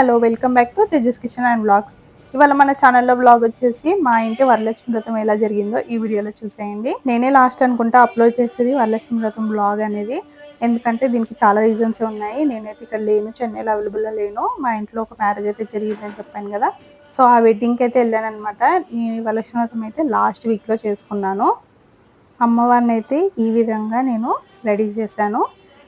Hello welcome back to Tejas kitchen and blogs ఇవాళ మన ఛానల్లో బ్లాగ్ వచ్చేసి మా ఇంటి వరలక్ష్మి వ్రతం ఎలా జరిగిందో ఈ వీడియోలో చూసేయండి. నేనే లాస్ట్ అనుకుంటా అప్లోడ్ చేసేది వరలక్ష్మి వ్రతం బ్లాగ్ అనేది. ఎందుకంటే దీనికి చాలా రీజన్స్ ఉన్నాయి. నేనైతే ఇక్కడ లేను చెన్నైలో అవైలబుల్లో లేను. మా ఇంట్లో ఒక మ్యారేజ్ అయితే జరిగిందని చెప్పాను కదా. సో ఆ వెడ్డింగ్కి అయితే వెళ్ళాను అనమాట ఈ వరలక్ష్మి వ్రతం అయితే లాస్ట్ వీక్లో చేసుకున్నాను. అమ్మవారిని అయితే ఈ విధంగా నేను రెడీ చేశాను.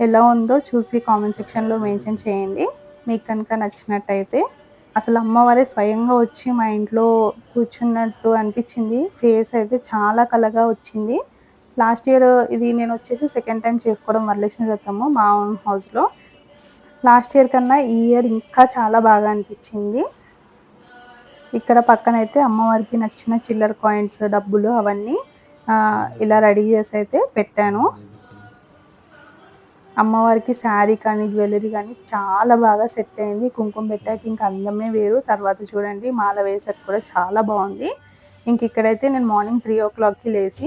ఎలా ఉందో చూసి కామెంట్ సెక్షన్లో మెన్షన్ చేయండి. మీకు కనుక నచ్చినట్టయితే అసలు అమ్మవారే స్వయంగా వచ్చి మా ఇంట్లో కూర్చున్నట్టు అనిపించింది. ఫేస్ అయితే చాలా కలగా వచ్చింది. లాస్ట్ ఇయర్ ఇది నేను వచ్చేసి సెకండ్ టైం చేసుకోవడం వరలక్ష్మి వ్రతము మా ఓన్ హౌస్లో లాస్ట్ ఇయర్ కన్నా ఈ ఇయర్ ఇంకా చాలా బాగా అనిపించింది. ఇక్కడ పక్కన అయితే అమ్మవారికి నచ్చిన చిల్లర కాయిన్స్ డబ్బులు అవన్నీ ఇలా రెడీ చేసి అయితే పెట్టాను. అమ్మవారికి శారీ కానీ జ్యువెలరీ కానీ చాలా బాగా సెట్ అయింది. కుంకుమ పెట్టాక ఇంకా అందమే వేరు. తర్వాత చూడండి మాల వేసాక కూడా చాలా బాగుంది. ఇంక ఇక్కడైతే నేను మార్నింగ్ త్రీ ఓ క్లాక్కి లేచి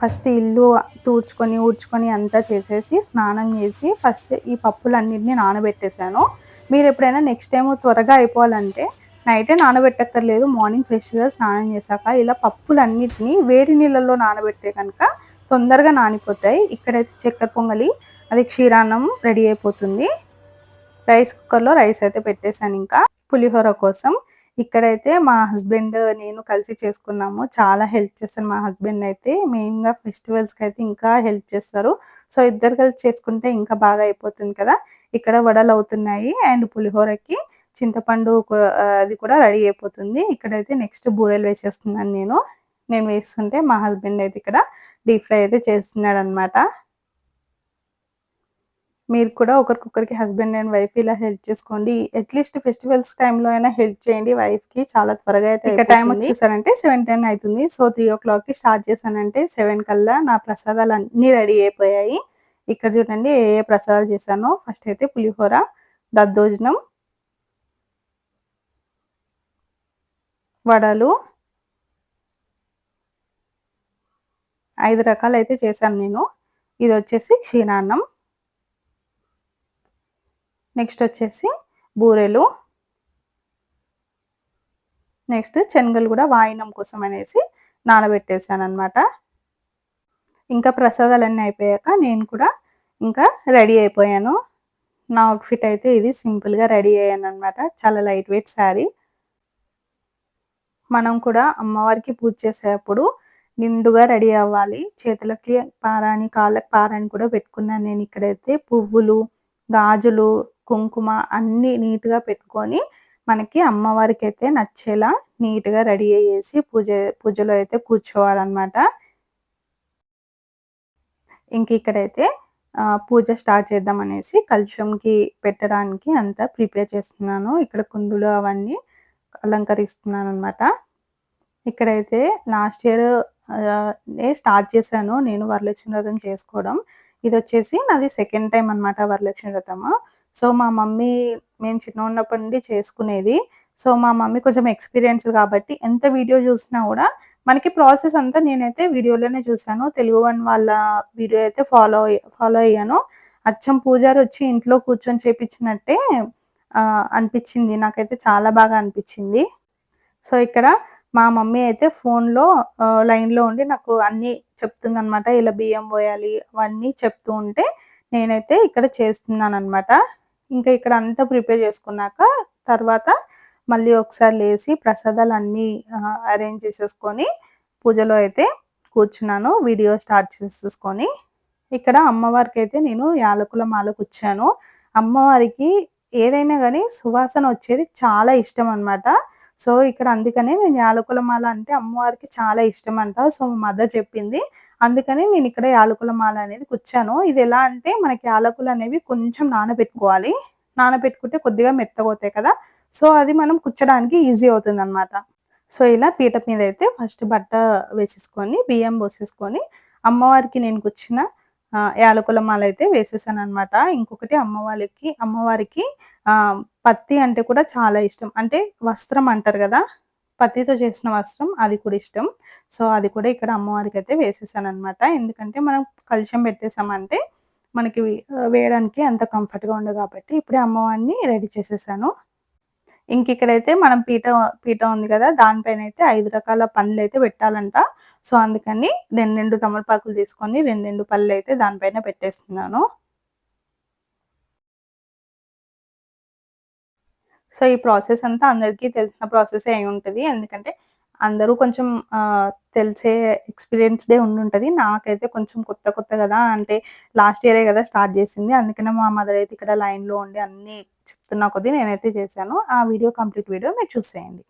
ఫస్ట్ ఇల్లు తూడ్చుకొని ఊడ్చుకొని అంతా చేసేసి స్నానం చేసి ఫస్ట్ ఈ పప్పులన్నింటినీ నానబెట్టేశాను. మీరు ఎప్పుడైనా నెక్స్ట్ టైం త్వరగా అయిపోవాలంటే నైటే నానబెట్టక్కర్లేదు. మార్నింగ్ ఫ్రెష్గా స్నానం చేశాక ఇలా పప్పులన్నిటినీ వేడి నీళ్ళల్లో నానబెడితే కనుక తొందరగా నానిపోతాయి. ఇక్కడైతే చక్కెర పొంగలి అది క్షీరాన్నం రెడీ అయిపోతుంది. రైస్ కుక్కర్లో రైస్ అయితే పెట్టేశాను ఇంకా. పులిహోర కోసం. ఇక్కడైతే మా హస్బెండ్ నేను కలిసి చేసుకున్నాము. చాలా హెల్ప్ చేస్తాను మా హస్బెండ్ అయితే. మెయిన్గా ఫెస్టివల్స్కి అయితే ఇంకా హెల్ప్ చేస్తారు. సో ఇద్దరు కలిసి చేసుకుంటే ఇంకా బాగా అయిపోతుంది కదా. ఇక్కడ వడలు అవుతున్నాయి అండ్ పులిహోరకి. చింతపండు అది కూడా రెడీ అయిపోతుంది. ఇక్కడైతే నెక్స్ట్ బూరెలు వేసేస్తున్నాను నేను. నేను వేస్తుంటే మా హస్బెండ్ అయితే ఇక్కడ డీప్ ఫ్రై అయితే చేస్తున్నాడు అనమాట మీరు కూడా ఒకరికొకరికి హస్బెండ్ అండ్ వైఫ్ ఇలా హెల్ప్ చేసుకోండి. అట్లీస్ట్ ఫెస్టివల్స్ టైంలో అయినా హెల్ప్ చేయండి. వైఫ్కి చాలా త్వరగా అయితే ఇక టైం వచ్చేసారంటే సెవెన్ టెన్ అవుతుంది. సో త్రీ ఓ క్లాక్కి స్టార్ట్ చేశానంటే సెవెన్ కల్లా నా ప్రసాదాలు అన్ని రెడీ అయిపోయాయి. ఇక్కడ చూడండి ఏ ఏ ప్రసాదాలు చేశానో. ఫస్ట్ అయితే పులిహోర దద్దోజనం వడలు ఐదు రకాలు అయితే చేశాను నేను. ఇది వచ్చేసి క్షీరాన్నం. నెక్స్ట్ వచ్చేసి బూరెలు. నెక్స్ట్ శనగలు కూడా వాయినం కోసం అనేసి నానబెట్టేసాను అనమాట ఇంకా ప్రసాదాలన్నీ అయిపోయాక నేను కూడా ఇంకా రెడీ అయిపోయాను. నా అవుట్ఫిట్ అయితే ఇది సింపుల్గా రెడీ అయ్యాను అనమాట చాలా లైట్ వెయిట్ శారీ మనం కూడా అమ్మవారికి పూజ చేసేటప్పుడు నిండుగా రెడీ అవ్వాలి. చేతులకి పారాని కాళ్ళకి పారాని కూడా పెట్టుకున్నాను నేను ఇక్కడైతే. పువ్వులు గాజులు కుంకుమ అన్నీ నీట్గా పెట్టుకొని మనకి అమ్మవారికి అయితే నచ్చేలా నీట్గా రెడీ అయ్యేసి పూజ పూజలో అయితే కూర్చోవాలన్నమాట. ఇంక ఇక్కడైతే పూజ స్టార్ట్ చేద్దాం అనేసి కలుషంకి పెట్టడానికి అంతా ప్రిపేర్ చేస్తున్నాను. ఇక్కడ కుందులు అవన్నీ అలంకరిస్తున్నాను అనమాట ఇక్కడైతే లాస్ట్ ఇయర్ స్టార్ట్ చేశాను నేను వరలక్ష్మి వ్రతం చేసుకోవడం. ఇది వచ్చేసి నాది సెకండ్ టైం అనమాట వరలక్ష్మి వ్రతము. సో మా మమ్మీ మేము చిన్న ఉన్నప్పటి నుండి చేసుకునేది. సో మా మమ్మీ కొంచెం ఎక్స్పీరియన్స్ కాబట్టి ఎంత వీడియో చూసినా కూడా మనకి ప్రాసెస్ అంతా నేనైతే వీడియోలోనే చూశాను. తెలుగు వన్ వాళ్ళ వీడియో అయితే ఫాలో ఫాలో అయ్యాను. అచ్చం పూజారి వచ్చి ఇంట్లో కూర్చొని చేపించినట్టే అనిపించింది. నాకైతే చాలా బాగా అనిపించింది. సో ఇక్కడ మా మమ్మీ అయితే ఫోన్లో లైన్లో ఉండి నాకు అన్నీ చెప్తుంది అనమాట ఇలా బియ్యం పోయాలి అవన్నీ చెప్తూ ఉంటే నేనైతే ఇక్కడ చేస్తున్నాను అనమాట ఇంకా ఇక్కడ అంతా ప్రిపేర్ చేసుకున్నాక తర్వాత మళ్ళీ ఒకసారి లేచి ప్రసాదాలు అన్నీ అరేంజ్ చేసేసుకొని పూజలో అయితే కూర్చున్నాను వీడియో స్టార్ట్ చేసేసుకొని. ఇక్కడ అమ్మవారికి అయితే నేను యాలకుల మాలకు వచ్చాను అమ్మవారికి ఏదైనా కానీ సువాసన వచ్చేది చాలా ఇష్టం అనమాట సో ఇక్కడ అందుకనే నేను యాలకుల మాల అంటే అమ్మవారికి చాలా ఇష్టం అంట సో మదర్ చెప్పింది. అందుకని నేను ఇక్కడ యాలకుల మాల అనేది కూర్చాను ఇది ఎలా అంటే మనకి యాలకులు అనేవి కొంచెం నానబెట్టుకోవాలి. నానబెట్టుకుంటే కొద్దిగా మెత్తగవుతాయి కదా. సో అది మనం కుచ్చడానికి ఈజీ అవుతుంది అనమాట సో ఇలా పీట మీద అయితే ఫస్ట్ బట్ట వేసేసుకొని బియ్యం పోసేసుకొని అమ్మవారికి నేను కూర్చున్న యాలకుల మాల అయితే వేసేసాను అనమాట ఇంకొకటి అమ్మవారికి అమ్మవారికి పత్తి అంటే కూడా చాలా ఇష్టం. అంటే వస్త్రం అంటారు కదా పత్తితో చేసిన వస్త్రం అది కూడా ఇష్టం. సో అది కూడా ఇక్కడ అమ్మవారికి అయితే వేసేసాను అనమాట ఎందుకంటే మనం కలుషం పెట్టేసామంటే మనకి వేయడానికి అంత కంఫర్ట్గా ఉండదు కాబట్టి ఇప్పుడే అమ్మవారిని రెడీ చేసేసాను. ఇంక ఇక్కడైతే మనం పీట పీట ఉంది కదా దానిపైన అయితే ఐదు రకాల పండ్లు అయితే పెట్టాలంట. సో అందుకని రెండు రెండు తమలపాకులు తీసుకొని రెండు రెండు పళ్ళు అయితే దానిపైన పెట్టేస్తున్నాను. సో ఈ ప్రాసెస్ అంతా అందరికీ తెలిసిన ప్రాసెస్ అయి ఉంటుంది ఎందుకంటే అందరూ కొంచెం తెలిసే ఎక్స్పీరియన్స్డే ఉంటుంది నాకైతే కొంచెం కొత్త కొత్త కదా అంటే లాస్ట్ ఇయరే కదా స్టార్ట్ చేసింది. అందుకనే మా మదర్ అయితే ఇక్కడ లైన్‌లో ఉండి అన్నీ చెప్తున్న కొద్దీ నేనైతే చేశాను. ఆ వీడియో కంప్లీట్ వీడియో మీరు చూసేయండి.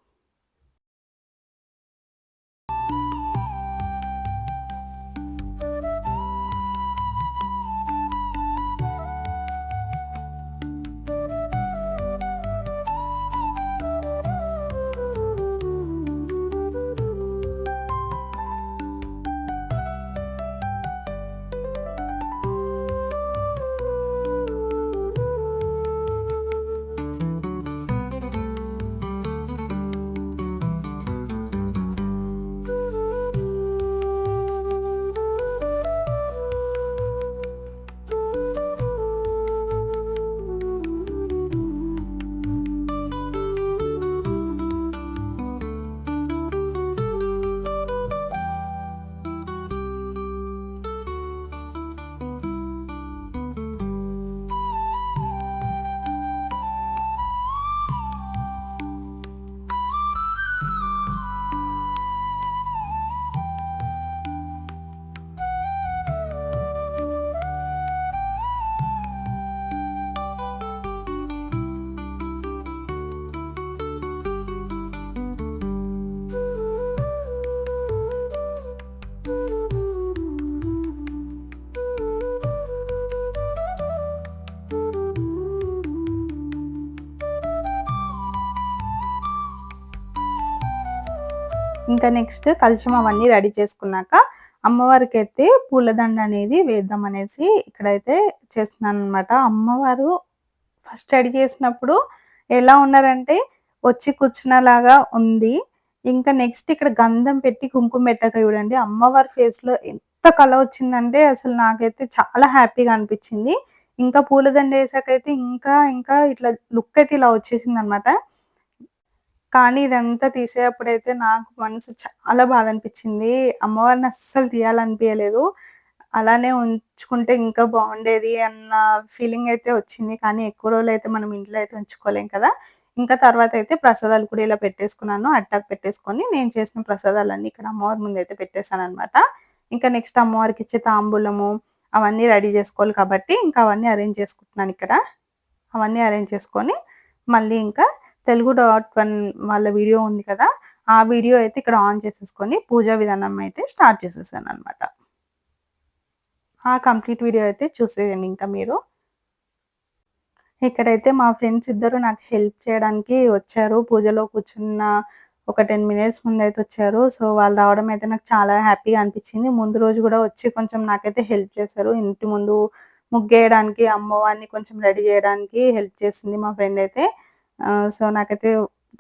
ఇంకా నెక్స్ట్ కలుషం అవన్నీ రెడీ చేసుకున్నాక అమ్మవారికి అయితే పూలదండ అనేది వేద్దాం అనేసి ఇక్కడైతే చేస్తున్నాను అనమాట అమ్మవారు ఫస్ట్ రెడీ చేసినప్పుడు ఎలా ఉన్నారంటే వచ్చి కూర్చున్నలాగా ఉంది. ఇంకా నెక్స్ట్ ఇక్కడ గంధం పెట్టి కుంకుమ పెట్టక చూడండి అమ్మవారి ఫేస్లో ఎంత కళ వచ్చిందంటే అసలు నాకైతే చాలా హ్యాపీగా అనిపించింది. ఇంకా పూలదండ వేసాకైతే ఇంకా ఇంకా ఇట్లా లుక్ అయితే ఇలా వచ్చేసింది అనమాట కానీ ఇదంతా తీసేటప్పుడైతే నాకు మనసు చాలా బాధ అనిపించింది అమ్మవారిని అస్సలు తీయాలనిపించలేదు అలానే ఉంచుకుంటే ఇంకా బాగుండేది అన్న ఫీలింగ్ అయితే వచ్చింది. కానీ ఎక్కువ రోజులు అయితే మనం ఇంట్లో అయితే ఉంచుకోలేం కదా. ఇంకా తర్వాత అయితే ప్రసాదాలు కూడా ఇలా పెట్టేసుకున్నాను. అట్టాకు పెట్టేసుకొని నేను చేసిన ప్రసాదాలన్నీ ఇక్కడ అమ్మవారి ముందు అయితే పెట్టేశాను అనమాట ఇంకా నెక్స్ట్ అమ్మవారికి ఇచ్చే తాంబూలము అవన్నీ రెడీ చేసుకోవాలి కాబట్టి ఇంకా అవన్నీ అరేంజ్ చేసుకుంటున్నాను ఇక్కడ. అవన్నీ అరేంజ్ చేసుకొని మళ్ళీ ఇంకా తెలుగు డాట్ వన్ వాళ్ళ వీడియో ఉంది కదా ఆ వీడియో అయితే ఇక్కడ ఆన్ చేసేసుకొని పూజా విధానం అయితే స్టార్ట్ చేసేసాను అనమాట ఆ కంప్లీట్ వీడియో అయితే చూసేయండి ఇంకా మీరు. ఇక్కడైతే మా ఫ్రెండ్స్ ఇద్దరు నాకు హెల్ప్ చేయడానికి వచ్చారు. పూజలో కూర్చున్న ఒక టెన్ మినిట్స్ ముందు అయితే వచ్చారు. సో వాళ్ళు రావడం అయితే నాకు చాలా హ్యాపీగా అనిపించింది. ముందు రోజు కూడా వచ్చి కొంచెం నాకైతే హెల్ప్ చేశారు. ఇంటి ముందు ముగ్గేయడానికి అమ్మవారిని కొంచెం రెడీ చేయడానికి హెల్ప్ చేసింది మా ఫ్రెండ్ అయితే. సో నాకైతే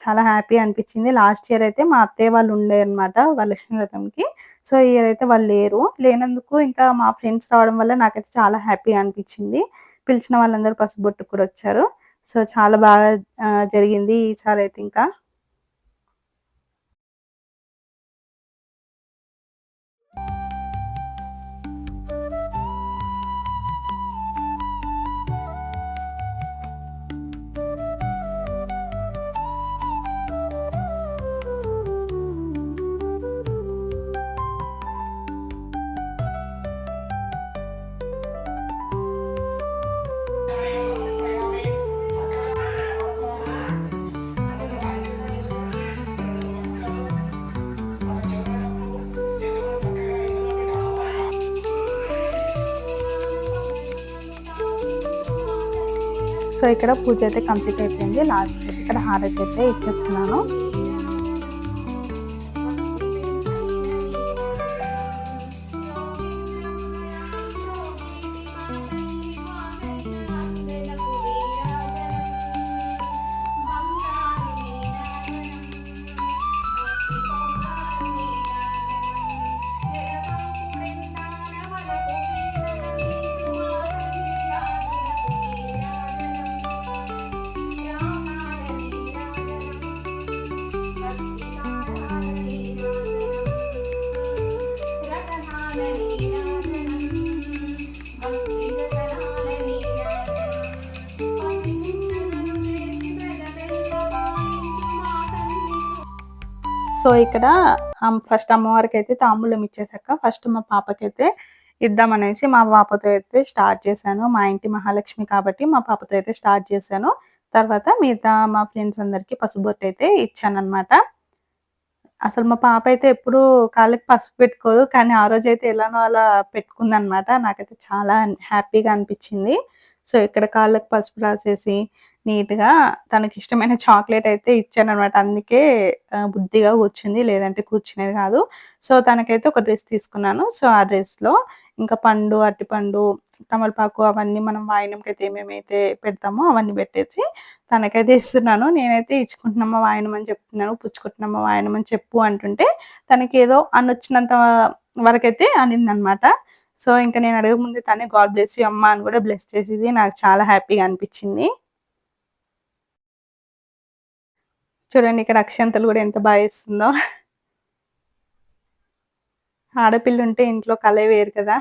చాలా హ్యాపీ అనిపించింది. లాస్ట్ ఇయర్ అయితే మా అత్తయ్య వాళ్ళు ఉండే అనమాట వరలక్ష్మి వ్రతంకి. సో ఇయర్ అయితే వాళ్ళు లేరు. లేనందుకు ఇంకా మా ఫ్రెండ్స్ రావడం వల్ల నాకైతే చాలా హ్యాపీ అనిపించింది. పిలిచిన వాళ్ళందరూ పసుబొట్టు కూడా వచ్చారు. సో చాలా బాగా జరిగింది ఈసారి అయితే ఇంకా. సో ఇక్కడ పూజ అయితే కంప్లీట్ అయిపోయింది. లాస్ట్ ఇక్కడ హారతి అయితే ఇచ్చేస్తున్నాను. సో ఇక్కడ ఫస్ట్ అమ్మవారికి అయితే తాంబూలం ఇచ్చేసాక ఫస్ట్ మా పాపకైతే ఇద్దామనేసి మా పాపతో అయితే స్టార్ట్ చేశాను. మా ఇంటి మహాలక్ష్మి కాబట్టి మా పాపతో అయితే స్టార్ట్ చేశాను. తర్వాత మిగతా మా ఫ్రెండ్స్ అందరికీ పసుబొట్టు అయితే ఇచ్చానమాట అసలు మా పాప అయితే ఎప్పుడు కాళ్ళకి పసుపు పెట్టుకోదు కానీ ఆ రోజు అయితే ఎలానో అలా పెట్టుకుందనమాట నాకైతే చాలా హ్యాపీగా అనిపించింది. సో ఇక్కడ కాళ్ళకి పసుపు రాసేసి నీట్‌గా తనకిష్టమైన చాక్లెట్ అయితే ఇచ్చాను అనమాట అందుకే బుద్ధిగా కూర్చుంది. లేదంటే కూర్చునేది కాదు. సో, తనకైతే ఒక డ్రెస్ తీసుకున్నాను. సో, ఆ డ్రెస్‌లో ఇంకా పండు, అరటిపండు, తమలపాకు అవన్నీ మనం వాయినంకైతే ఏమేమైతే పెడతామో అవన్నీ పెట్టేసి తనకైతే ఇస్తున్నాను. నేనైతే ఇచ్చుకుంటున్నామా వాయనం అని చెప్తున్నాను. పుచ్చుకుంటున్నామా వాయనం అని చెప్పు అంటుంటే తనకి ఏదో అనొచ్చినంత వరకైతే అనిందనమాట. సో, ఇంకా నేను అడగకముందే తనే గాడ్ బ్లెస్ యూ అమ్మ అని కూడా బ్లెస్ చేసేది. నాకు చాలా హ్యాపీగా అనిపించింది. చూడండి ఇక్కడ అక్షంతలు కూడా ఎంత బాగా ఇస్తుందో ఆడపిల్ల ఉంటే ఇంట్లో కలే వేరు కదా.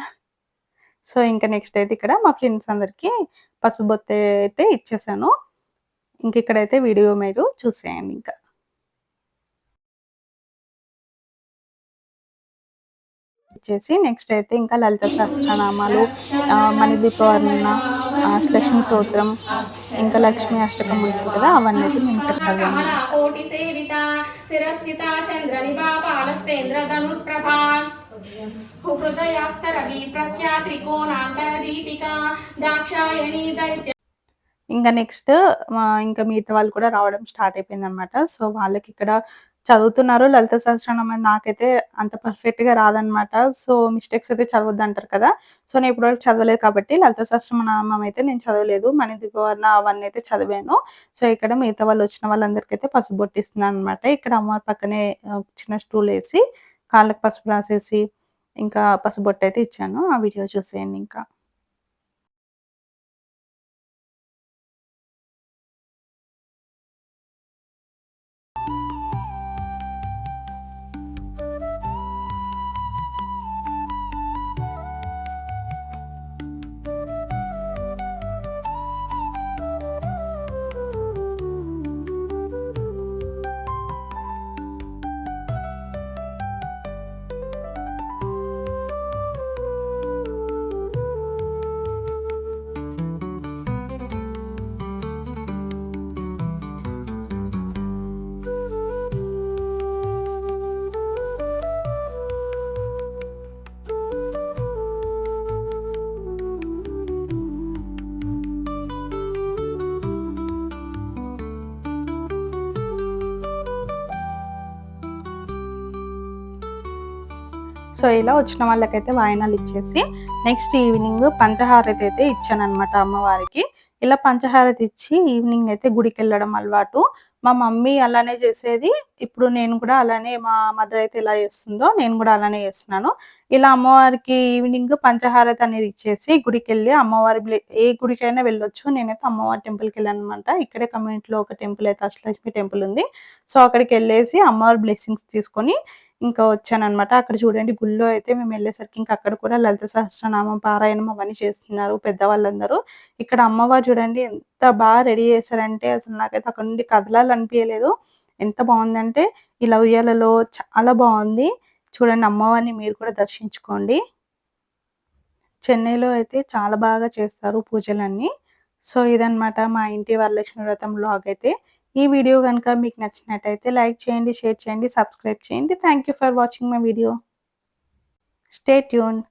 సో ఇంకా నెక్స్ట్ అయితే ఇక్కడ మా ఫ్రెండ్స్ అందరికీ పసుబొత్త అయితే ఇచ్చేసాను. ఇంక ఇక్కడైతే వీడియో మీరు చూసేయండి ఇంకా. ఇచ్చేసి నెక్స్ట్ అయితే ఇంకా లలిత సహస్రనామాలు మణిదీపవర్ణ లక్ష్మీ సూత్రం ఇంకా లక్ష్మీ అష్టకం ఉంటుంది కదా అవన్నీ అయితే మేము ఇక్కడ చదివాము. కోటి సేవిత శిరస్థిత చంద్ర నిభాపాలస్తేంద్ర ధనుర్ప్రభా. హృదయాస్కరవి ప్రఖ్యా త్రికోణాంతర దీపిక దాక్షాయణి దైత్య ఇంకా నెక్స్ట్ ఇంకా మిగతా వాళ్ళు కూడా రావడం స్టార్ట్ అయిపోయింది అనమాట సో వాళ్ళకి ఇక్కడ చదువుతున్నారు లలిత సహస్రనామం నాకైతే అంత పర్ఫెక్ట్‌గా రాదనమాట. సో, మిస్టేక్స్ అయితే చదవద్దు అంటారు కదా! సో, నేను ఇప్పటివరకు చదవలేదు కాబట్టి లలిత సహస్రనామం అయితే నేను చదవలేదు. మణిద్వీపవర్ణ అవన్నీ అయితే చదివాను. సో, ఇక్కడ మిగతా వాళ్ళు వచ్చిన వాళ్ళందరికైతే పసుపు బొట్టిస్తున్నాననమాట. ఇక్కడ అమ్మవారి పక్కనే చిన్న స్టూల్ వేసి కాళ్ళకి పసుపు రాసేసి ఇంకా పసుపు బొట్టయితే ఇచ్చాను. ఆ వీడియో చూసేయండి ఇంకా. సో ఇలా వచ్చిన వాళ్ళకైతే వాయినాలు ఇచ్చేసి నెక్స్ట్ ఈవినింగ్ పంచహారతి అయితే ఇచ్చాను అనమాట అమ్మవారికి. ఇలా పంచహారతి ఇచ్చి ఈవినింగ్ అయితే గుడికి వెళ్ళడం అలవాటు. మా మమ్మీ అలానే చేసేది. ఇప్పుడు నేను కూడా అలానే మా మదర్ అయితే ఎలా చేస్తుందో నేను కూడా అలానే చేస్తున్నాను. ఇలా అమ్మవారికి ఈవినింగ్ పంచహారతి అనేది ఇచ్చేసి గుడికి వెళ్ళి అమ్మవారి ఏ గుడికైనా వెళ్ళొచ్చు. నేనైతే అమ్మవారి టెంపుల్కి వెళ్ళాను అనమాట ఇక్కడే కమ్యూనిటీలో ఒక టెంపుల్ అయితే అష్టలక్ష్మి టెంపుల్ ఉంది. సో అక్కడికి వెళ్ళేసి అమ్మవారి బ్లెస్సింగ్స్ తీసుకొని ఇంకా వచ్చానమాట అక్కడ చూడండి గుళ్ళో అయితే మేము వెళ్ళేసరికి ఇంకా అక్కడ కూడా లలిత సహస్రనామం పారాయణం అవన్నీ చేస్తున్నారు పెద్దవాళ్ళందరూ. ఇక్కడ అమ్మవారు చూడండి ఎంత బాగా రెడీ చేశారంటే అసలు నాకైతే అక్కడ నుండి కదలాలనిపించలేదు ఎంత బాగుందంటే ఇలా ఉయ్యాలలో చాలా బాగుంది. చూడండి అమ్మవారిని మీరు కూడా దర్శించుకోండి. చెన్నైలో అయితే చాలా బాగా చేస్తారు పూజలన్నీ. సో ఇదనమాట మా ఇంటి వరలక్ష్మి వ్రతం బ్లాగ్ అయితే. ఈ వీడియో కనుక మీకు నచ్చినట్టయితే లైక్ చేయండి షేర్ చేయండి సబ్స్క్రైబ్ చేయండి. Thank for watching my video stay tune